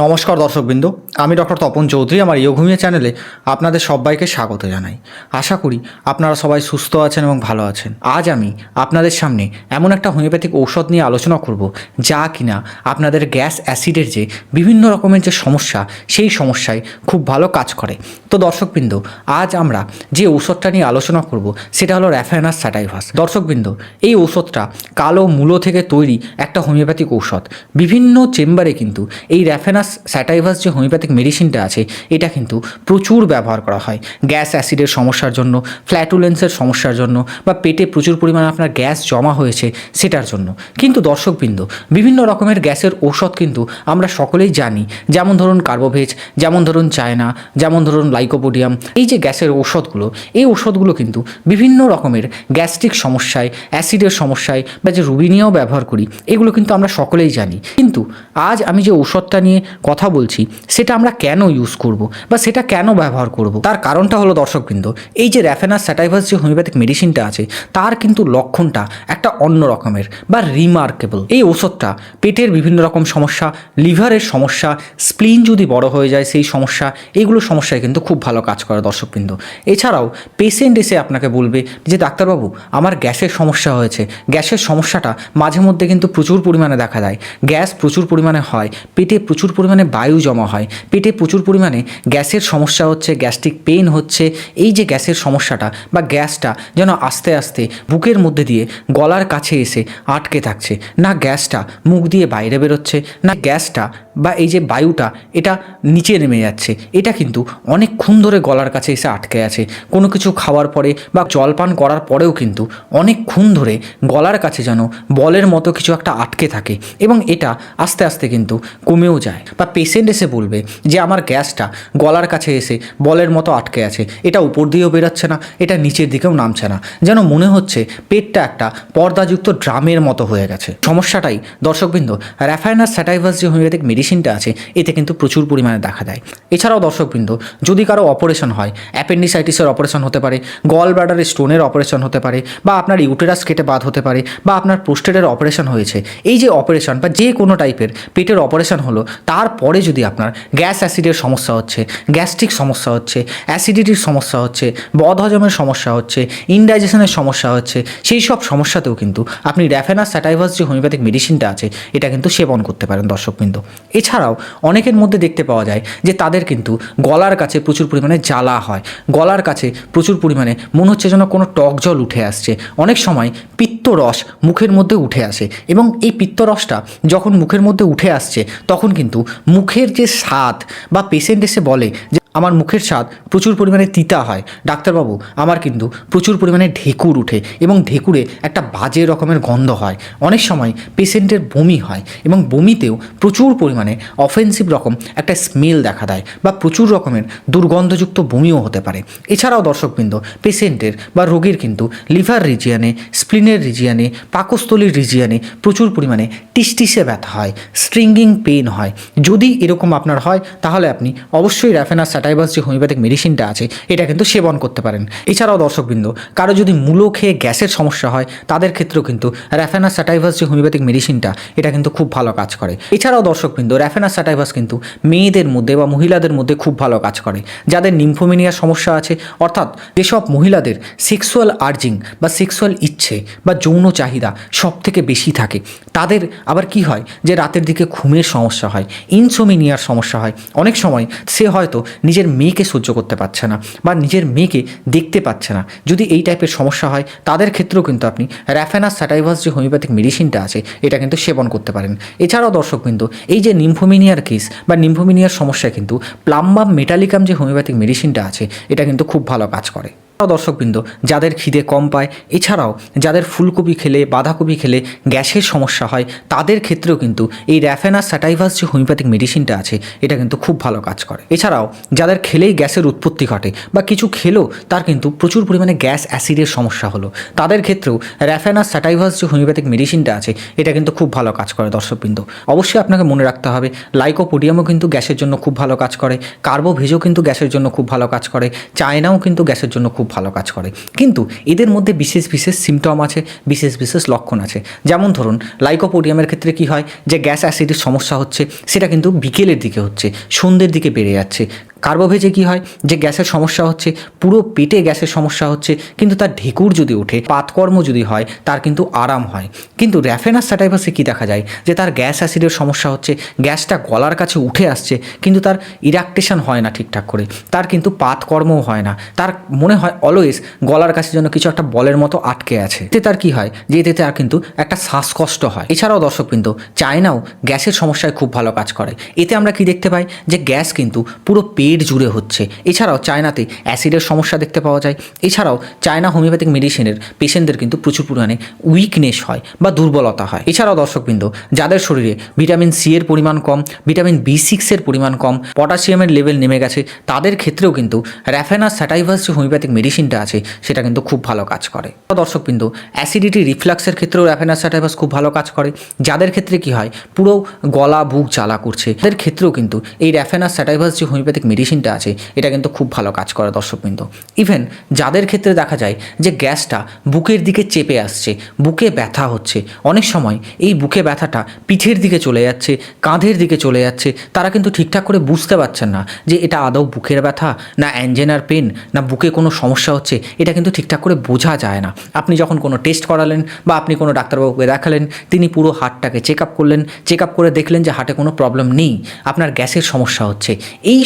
নমস্কার দর্শকবৃন্দ, আমি ডক্টর তপন চৌধুরী, আমার ইয়োঘুমিয়া চ্যানেলে আপনাদের সবাইকে স্বাগত জানাই। আশা করি আপনারা সবাই সুস্থ আছেন এবং ভালো আছেন। আজ আমি আপনাদের সামনে এমন একটা হোমিওপ্যাথিক ঔষধ নিয়ে আলোচনা করব, যা কিনা আপনাদের গ্যাস অ্যাসিডের যে বিভিন্ন রকমের যে সমস্যা, সেই সমস্যায় খুব ভালো কাজ করে। তো দর্শকবৃন্দ, আজ আমরা যে ঔষধটা নিয়ে আলোচনা করব, সেটা হলো র্যাফায়নাস স্যাটাইভাস। দর্শকবৃন্দ, এই ঔষধটা কালো মূলো থেকে তৈরি একটা হোমিওপ্যাথিক ঔষধ। বিভিন্ন চেম্বারে কিন্তু এই র্যাফেনাস স্যাটাইভাস যে হোমিওপ্যাথিক মেডিসিনটা আছে, এটা কিন্তু প্রচুর ব্যবহার করা হয়। গ্যাস অ্যাসিডের সমস্যার জন্য, ফ্ল্যাটুলেন্সের সমস্যার জন্য, বা পেটে প্রচুর পরিমাণে আপনার গ্যাস জমা হয়েছে সেটার জন্য। কিন্তু দর্শকবৃন্দ, বিভিন্ন রকমের গ্যাসের ঔষধ কিন্তু আমরা সকলেই জানি। যেমন ধরুন কার্বোভেজ, যেমন ধরুন চায়না, যেমন ধরুন লাইকোপোডিয়াম, এই যে গ্যাসের ঔষধগুলো, এই ঔষধগুলো কিন্তু বিভিন্ন রকমের গ্যাস্ট্রিক সমস্যায়, অ্যাসিডের সমস্যায়, বা যে রুবিনিয়াও ব্যবহার করি, এগুলো কিন্তু আমরা সকলেই জানি। কিন্তু আজ আমি যে ঔষধটা নিয়ে কথা বলছি, সেটা আমরা কেন ইউজ করব বা সেটা কেন ব্যবহার করব? তার কারণটা হলো দর্শকবৃন্দ, এই যে র্যাফেনাস স্যাটাইভাস যে হোমিওপ্যাথিক মেডিসিনটা আছে, তার কিন্তু লক্ষণটা একটা অন্য রকমের বা রিমার্কেবল এই ওষুধটা পেটের বিভিন্ন রকম সমস্যা, লিভারের সমস্যা স্প্লিন যদি বড় হয়ে যায় সেই সমস্যা এইগুলো সমস্যায় কিন্তু খুব ভালো কাজ করে দর্শকবৃন্দ। এছাড়াও পেশেন্ট এসে আপনাকে বলবে যে, ডাক্তারবাবু, আমার গ্যাসের সমস্যা হয়েছে। গ্যাসের সমস্যাটা মাঝে মধ্যে কিন্তু প্রচুর পরিমাণে দেখা যায় গ্যাস প্রচুর পরিমাণে হয়, পেটে প্রচুর পরিমাণে বায়ু জমা হয়, পেটে প্রচুর পরিমাণে গ্যাসের সমস্যা হচ্ছে, গ্যাস্ট্রিক পেন হচ্ছে, এই যে গ্যাসের সমস্যাটা বা গ্যাসটা যেন আস্তে আস্তে বুকের মধ্যে দিয়ে গলার কাছে এসে আটকে থাকছে, না গ্যাসটা মুখ দিয়ে বাইরে বেরোচ্ছে, না গ্যাসটা বা এই যে বায়ুটা, এটা নিচে নেমে যাচ্ছে, এটা কিন্তু অনেকক্ষণ ধরে গলার কাছে এসে আটকে আছে, কোনো কিছু খাওয়ার পরে বা জলপান করার পরেও কিন্তু অনেকক্ষণ ধরে গলার কাছে যেন বলের মতো কিছু একটা আটকে থাকে এবং এটা আস্তে আস্তে কিন্তু কমেও যায়। বা পেশেন্ট এসে বলবে যে আমার গ্যাসটা গলার কাছে এসে বলের মতো আটকে আছে, এটা উপর দিয়েও বেরোচ্ছে না, এটা নিচের দিকেও নামছে না। যেন মনে হচ্ছে পেটটা একটা পর্দাযুক্ত ড্রামের মতো হয়ে গেছে। সমস্যাটাই, দর্শকবৃন্দ র্যাফায়নাস স্যাটাইভাস যে হোমিওপ্যাথিক মেডিসিনটা আছে, এতে কিন্তু প্রচুর পরিমাণে দেখা দেয়। এছাড়াও দর্শকবৃন্দ, যদি কারও অপারেশন হয় অ্যাপেন্ডিসাইটিসের অপারেশন হতে পারে গল ব্লাডারের স্টোনের অপারেশন হতে পারে, বা আপনার ইউটেরাস কেটে বাদ হতে পারে, বা আপনার প্রোস্টেটের অপারেশন হয়েছে, এই যে অপারেশন বা যে কোনো টাইপের পেটের অপারেশন হলো তারপরে যদি আপনার গ্যাস অ্যাসিডের সমস্যা হচ্ছে, গ্যাস্ট্রিক সমস্যা হচ্ছে, অ্যাসিডিটির সমস্যা হচ্ছে, বদহজমের সমস্যা হচ্ছে, ইনডাইজেশনের সমস্যা হচ্ছে, সেই সব সমস্যাতেও কিন্তু আপনি র্যাফেনাস স্যাটাইভাস যে হোমিওপ্যাথিক মেডিসিনটা আছে, এটা কিন্তু সেবন করতে পারেন দর্শকবৃন্দ। এছাড়াও অনেকের মধ্যে দেখতে পাওয়া যায় যে তাদের কিন্তু গলার কাছে প্রচুর পরিমাণে জ্বালা হয়, গলার কাছে প্রচুর পরিমাণে মনে হচ্ছে যেন কোনো টক জল উঠে আসছে, অনেক সময় পিত্তরস মুখের মধ্যে উঠে আসে এবং এই পিত্তরসটা যখন মুখের মধ্যে উঠে আসছে, তখন কিন্তু মুখের যে স্বাদ বা পেশেন্ট এসে বলে যে আমার মুখের স্বাদ প্রচুর পরিমাণে তিতা হয়। ডাক্তারবাবু, আমার কিন্তু প্রচুর পরিমাণে ঢেকুর উঠে এবং ঢেকুরে একটা বাজে রকমের গন্ধ হয়। অনেক সময় পেশেন্টের বমি হয় এবং বমিতেও প্রচুর পরিমাণে অফেন্সিভ রকম একটা স্মেল দেখা দেয় বা প্রচুর রকমের দুর্গন্ধযুক্ত বমিও হতে পারে। এছাড়াও দর্শকবৃন্দ, পেশেন্টের বা রোগীর কিন্তু লিভার রিজিয়ানে, স্প্লিনের রিজিয়ানে, পাকস্থলীর রিজিয়ানে প্রচুর পরিমাণে টিসটিসে ব্যথা হয়, স্ট্রিঙ্গিং পেইন হয়। যদি এরকম আপনার হয়, তাহলে আপনি অবশ্যই র্যাফেনাস স্যাটাইভাস যে হোমিওপ্যাথিক মেডিসিনটা আছে, এটা কিন্তু সেবন করতে পারেন। এছাড়াও দর্শকবৃন্দ, কারও যদি মূলো খেয়ে গ্যাসের সমস্যা হয়, তাদের ক্ষেত্রেও কিন্তু র্যাফেনাস স্যাটাইভাস যে হোমিওপ্যাথিক মেডিসিনটা, এটা কিন্তু খুব ভালো কাজ করে। এছাড়াও দর্শকবৃন্দ র্যাফেনাস স্যাটাইভাস কিন্তু মেয়েদের মধ্যে বা মহিলাদের মধ্যে খুব ভালো কাজ করে। যাদের নিম্ফোমিনিয়ার সমস্যা আছে, অর্থাৎ যেসব মহিলাদের সেক্সুয়াল আর্জিং বা সেক্সুয়াল ইচ্ছে বা যৌন চাহিদা সব থেকে বেশি থাকে, তাদের আবার কি হয় যে রাতের দিকে ঘুমের সমস্যা হয়, ইনসোমিনিয়ার সমস্যা হয়। অনেক সময় সে হয়তো নিজের মেয়েকে সহ্য করতে পারছে না বা নিজের মেয়েকে দেখতে পাচ্ছে না। যদি এই টাইপের সমস্যা হয়, তাদের ক্ষেত্রেও কিন্তু আপনি র্যাফেনাস স্যাটাইভাস যে হোমিওপ্যাথিক মেডিসিনটা আছে, এটা কিন্তু সেবন করতে পারেন। এছাড়াও দর্শকবৃন্দ এই যে নিম্ফোমিনিয়ার কেস বা নিম্ফোমিনিয়ার সমস্যা কিন্তু প্লাম্বাম মেটালিকাম যে হোমিওপ্যাথিক মেডিসিনটা আছে, এটা কিন্তু খুব ভালো কাজ করে। দর্শকবৃন্দ, যাদের খিদে কম পায়, এছাড়াও যাদের ফুলকপি খেলে, বাঁধাকপি খেলে গ্যাসের সমস্যা হয়, তাদের ক্ষেত্রেও কিন্তু এই র্যাফেনাস স্যাটাইভাস যে হোমিওপ্যাথিক মেডিসিনটা আছে, এটা কিন্তু খুব ভালো কাজ করে। এছাড়াও যাদের খেলেই গ্যাসের উৎপত্তি ঘটে বা কিছু খেলেও তার কিন্তু প্রচুর পরিমাণে গ্যাস অ্যাসিডের সমস্যা হলো। তাদের ক্ষেত্রেও র্যাফেনাস স্যাটাইভাস যে হোমিওপ্যাথিক মেডিসিনটা আছে, এটা কিন্তু খুব ভালো কাজ করে দর্শকবৃন্দ। অবশ্যই আপনাকে মনে রাখতে হবে লাইকোপোডিয়ামও কিন্তু গ্যাসের জন্য খুব ভালো কাজ করে কার্বোভেজও কিন্তু গ্যাসের জন্য খুব ভালো কাজ করে চায়নাও কিন্তু গ্যাসের জন্য খুব ভালো কাজ করে। কিন্তু এদের মধ্যে বিশেষ বিশেষ সিমটম আছে, বিশেষ বিশেষ লক্ষণ আছে। যেমন ধরুন লাইকোপোডিয়ামের ক্ষেত্রে কি হয়? যে গ্যাস অ্যাসিডের সমস্যা হচ্ছে, সেটা কিন্তু বিকেলের দিকে হচ্ছে, সন্ধ্যের দিকে বেড়ে যাচ্ছে। কার্বোভেজে কি হয়? যে গ্যাসের সমস্যা হচ্ছে, পুরো পেটে গ্যাসের সমস্যা হচ্ছে, কিন্তু তার ঢেকুর যদি ওঠে, পাতকর্ম যদি হয়, তার কিন্তু আরাম হয়। কিন্তু র্যাফেনাস স্যাটাইভাসে কি দেখা যায়? যে তার গ্যাস অ্যাসিডের সমস্যা হচ্ছে, গ্যাসটা গলার কাছে উঠে আসছে, কিন্তু তার ইরাকটেশন হয় না ঠিকঠাক করে। তার কিন্তু পাতকর্মও হয় না। তার মনে হয় অলওয়েজ গলার কাছে যেন কিছু একটা বলের মতো আটকে আছে। এতে তার কি হয়? যে এতে তার কিন্তু একটা শ্বাসকষ্ট হয়। এছাড়াও দর্শক কিন্তু চায়নাও গ্যাসের সমস্যায় খুব ভালো কাজ করে। এতে আমরা কি দেখতে পাই? যে গ্যাস কিন্তু পুরো পেট জুড়ে হচ্ছে। এছাড়াও চায়নাতে অ্যাসিডের সমস্যা দেখতে পাওয়া যায়। এছাড়াও চায়না হোমিওপ্যাথিক মেডিসিনের পেশেন্টদের কিন্তু প্রচুর পরিমাণে উইকনেস হয় বা দুর্বলতা হয়। এছাড়াও দর্শকবৃন্দ, যাদের শরীরে ভিটামিন সি এর পরিমাণ কম ভিটামিন বি সিক্সের পরিমাণ কম পটাশিয়ামের লেভেল নেমে গেছে, তাদের ক্ষেত্রেও কিন্তু র্যাফেনাস স্যাটাইভাস যে হোমিওপ্যাথিক মেডিসিনটা আছে, সেটা কিন্তু খুব ভালো কাজ করে। দর্শকবৃন্দ অ্যাসিডিটি রিফ্লাক্সের ক্ষেত্রেও র্যাফেনাস স্যাটাইভাস খুব ভালো কাজ করে। যাদের ক্ষেত্রে কি হয়, পুরো গলা, বুক জ্বালা করছে, তাদের ক্ষেত্রেও কিন্তু এই র্যাফেনাস স্যাটাইভাস যে হোমিওপ্যাথিক মেডিসিনটা আছে, এটা কিন্তু খুব ভালো কাজ করে দর্শকবৃন্দ। ইভেন যাদের ক্ষেত্রে দেখা যায় যে গ্যাসটা বুকের দিকে চেপে আসছে, বুকে ব্যথা হচ্ছে, অনেক সময় এই বুকে ব্যথাটা পিঠের দিকে চলে যাচ্ছে, কাঁধের দিকে চলে যাচ্ছে, তারা কিন্তু ঠিকঠাক করে বুঝতে পারছেন না যে এটা আদৌ বুকের ব্যথা না অ্যাঞ্জেনার পেন না বুকে কোনো সমস্যা হচ্ছে, এটা কিন্তু ঠিকঠাক করে বোঝা যায় না। আপনি যখন কোনো টেস্ট করালেন বা আপনি কোনো ডাক্তারবাবুকে দেখালেন, তিনি পুরো হার্টটাকে চেক আপ করলেন চেক আপ করে দেখলেন যে হাটে কোনো প্রবলেম নেই, আপনার গ্যাসের সমস্যা হচ্ছে, এই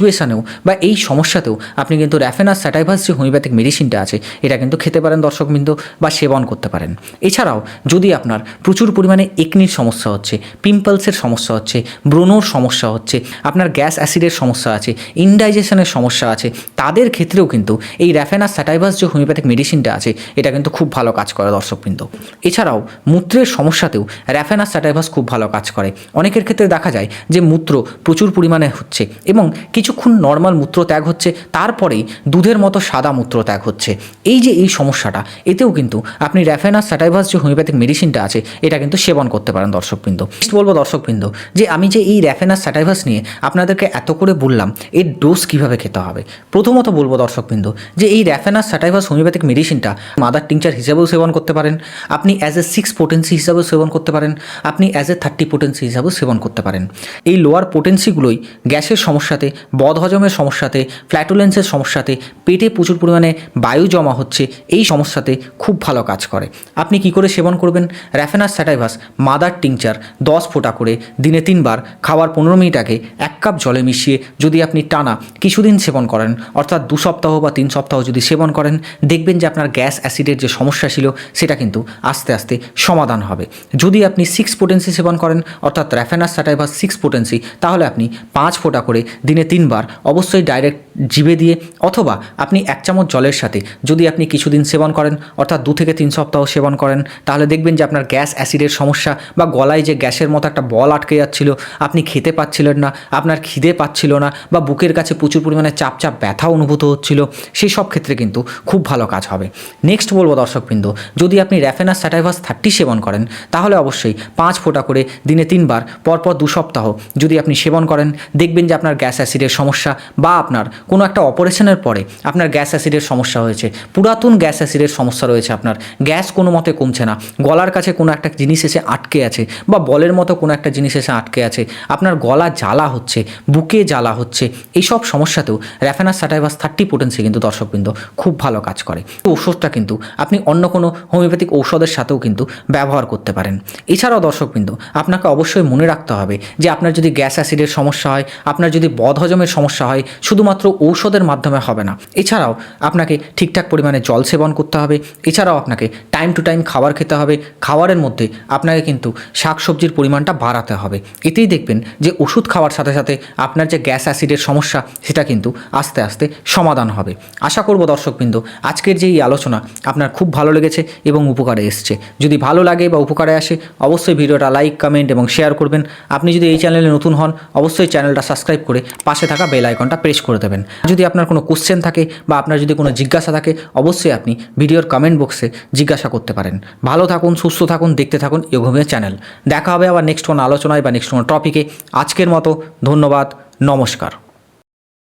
সিচুয়েশানেও বা এই সমস্যাতেও আপনি কিন্তু র্যাফেনাস স্যাটাইভাস যে হোমিওপ্যাথিক মেডিসিনটা আছে, এটা কিন্তু খেতে পারেন দর্শকবৃন্দ বা সেবন করতে পারেন। এছাড়াও যদি আপনার প্রচুর পরিমাণে একনির সমস্যা হচ্ছে পিম্পলসের সমস্যা হচ্ছে, ব্রণর সমস্যা হচ্ছে, আপনার গ্যাস অ্যাসিডের সমস্যা আছে ইনডাইজেশনের সমস্যা আছে, তাদের ক্ষেত্রেও কিন্তু এই র্যাফেনাস স্যাটাইভাস যে হোমিওপ্যাথিক মেডিসিনটা আছে, এটা কিন্তু খুব ভালো কাজ করে দর্শকবৃন্দ। এছাড়াও মূত্রের সমস্যাতেও র্যাফেনাস স্যাটাইভাস খুব ভালো কাজ করে। অনেকের ক্ষেত্রে দেখা যায় যে মূত্র প্রচুর পরিমাণে হচ্ছে এবং কিছুক্ষণ নর্মাল মূত্র ত্যাগ হচ্ছে, তারপরেই দুধের মতো সাদা মূত্র ত্যাগ হচ্ছে। এই যে এই সমস্যাটা, এতেও কিন্তু আপনি র্যাফেনাস স্যাটাইভাস যে হোমিওপ্যাথিক মেডিসিনটা আছে, এটা কিন্তু সেবন করতে পারেন দর্শকবৃন্দ। বলব দর্শকবৃন্দ, যে আমি যে এই র্যাফেনাস স্যাটাইভাস নিয়ে আপনাদেরকে এত করে বললাম, এর ডোজ কীভাবে খেতে হবে? প্রথমত বলব দর্শকবৃন্দ, যে এই র্যাফেনাস স্যাটাইভাস হোমিওপ্যাথিক মেডিসিনটা মাদার টিংচার হিসেবেও সেবন করতে পারেন, আপনি অ্যাজ এ সিক্স পোটেন্সি হিসাবেও সেবন করতে পারেন, আপনি অ্যাজ এ থার্টি পোটেন্সি হিসাবেও সেবন করতে পারেন। এই লোয়ার পোটেন্সিগুলোই গ্যাসের সমস্যাতে বদহজমের সমস্যাতে, ফ্ল্যাটুলেন্সের সমস্যাতে, পেটে প্রচুর পরিমাণে বায়ু জমা হচ্ছে, এই সমস্যাতে খুব ভালো কাজ করে। আপনি কি করে সেবন করবেন? র্যাফেনাস স্যাটাইভাস, মাদার টিংচার, দশ ফোঁটা করে, দিনে তিনবার, খাওয়ার পনেরো মিনিট আগে এক কাপ জলে মিশিয়ে যদি আপনি টানা কিছুদিন সেবন করেন, অর্থাৎ দু সপ্তাহ বা তিন সপ্তাহ যদি সেবন করেন, দেখবেন যে আপনার গ্যাস অ্যাসিডের যে সমস্যা ছিল, সেটা কিন্তু আস্তে আস্তে সমাধান হবে। যদি আপনি সিক্স পোটেন্সি সেবন করেন, অর্থাৎ র্যাফেনাস স্যাটাইভাস সিক্স পোটেন্সি তাহলে আপনি পাঁচ ফোঁটা করে দিনে তিনবার। অবশ্যই ডাইরেক্ট জিভে দিয়ে অথবা আপনি এক চামচ জলের সাথে যদি আপনি কিছুদিন সেবন করেন, অর্থাৎ দু থেকে তিন সপ্তাহ সেবন করেন, তাহলে দেখবেন যে আপনার গ্যাস অ্যাসিডের সমস্যা বা গলায় যে গ্যাসের মতো একটা বল আটকে যাচ্ছিল, আপনি খেতে পাচ্ছিলেন না, আপনার খিদে পাচ্ছিল না বা বুকের কাছে প্রচুর পরিমাণে চাপ চাপ ব্যথা অনুভূত হচ্ছিল, সেই সব ক্ষেত্রে কিন্তু খুব ভালো কাজ হবে। নেক্সট বলব দর্শকবৃন্দ, যদি আপনি র্যাফেনাস স্যাটাইভাস থার্টি সেবন করেন, তাহলে অবশ্যই পাঁচ ফোঁটা করে দিনে তিনবার, পরপর দু সপ্তাহ যদি আপনি সেবন করেন, দেখবেন যে আপনার গ্যাস অ্যাসিডের সমস্যা বা আপনার কোনো একটা অপারেশনের পরে আপনার গ্যাস অ্যাসিডের সমস্যা হয়েছে। পুরাতন গ্যাস অ্যাসিডের সমস্যা রয়েছে আপনার। গ্যাস কোনো মতে কমছে না। গলার কাছে কোনো একটা জিনিস এসে আটকে আছে বা বলের মতো কোনো একটা জিনিস এসে আটকে আছে। আপনার গলা জ্বালা হচ্ছে, বুকে জ্বালা হচ্ছে। এই সব সমস্যাতেও র্যাফেনাস স্যাটাইভাস থার্টি পোটেন্সি কিন্তু দর্শকবৃন্দ খুব ভালো কাজ করে। ওষুধটা কিন্তু আপনি অন্য কোনো হোমিওপ্যাথিক ঔষধের সাথেও কিন্তু ব্যবহার করতে পারেন। এছাড়াও দর্শকবৃন্দ, আপনাকে অবশ্যই মনে রাখতে হবে যে আপনার যদি গ্যাস অ্যাসিডের সমস্যা হয়, আপনার যদি বদহজমের সমস্যা হয়, শুধুমাত্র ঔষধের মাধ্যমে হবে না। এছাড়াও আপনাকে ঠিকঠাক পরিমাণে জল সেবন করতে হবে। এছাড়াও আপনাকে টাইম টু টাইম খাবার খেতে হবে। খাবারের মধ্যে আপনাকে কিন্তু শাকসবজির পরিমাণটা বাড়াতে হবে। এতেই দেখবেন যে ওষুধ খাওয়ার সাথে সাথে আপনার যে গ্যাস অ্যাসিডের সমস্যা, সেটা কিন্তু আস্তে আস্তে সমাধান হবে। আশা করব দর্শকবৃন্দ, আজকের যে এই আলোচনা আপনার খুব ভালো লেগেছে এবং উপকারে এসছে। যদি ভালো লাগে বা উপকারে আসে, অবশ্যই ভিডিওটা লাইক কমেন্ট এবং শেয়ার করবেন। আপনি যদি এই চ্যানেলে নতুন হন, অবশ্যই চ্যানেলটা সাবস্ক্রাইব করে পাশে থাকা বেল আইকনটা প্রেস করে দেবেন। যদি আপনার কোনো কোশ্চেন থাকে বা আপনার যদি কোনো জিজ্ঞাসা থাকে, অবশ্যই আপনি ভিডিওর কমেন্ট বক্সে জিজ্ঞাসা করতে পারেন। ভালো থাকুন, সুস্থ থাকুন, দেখতে থাকুন ইয়োগমিয়া চ্যানেল দেখা হবে আবার নেক্সট কোনো আলোচনায় বা নেক্সট কোনো টপিকে আজকের মতো ধন্যবাদ, নমস্কার।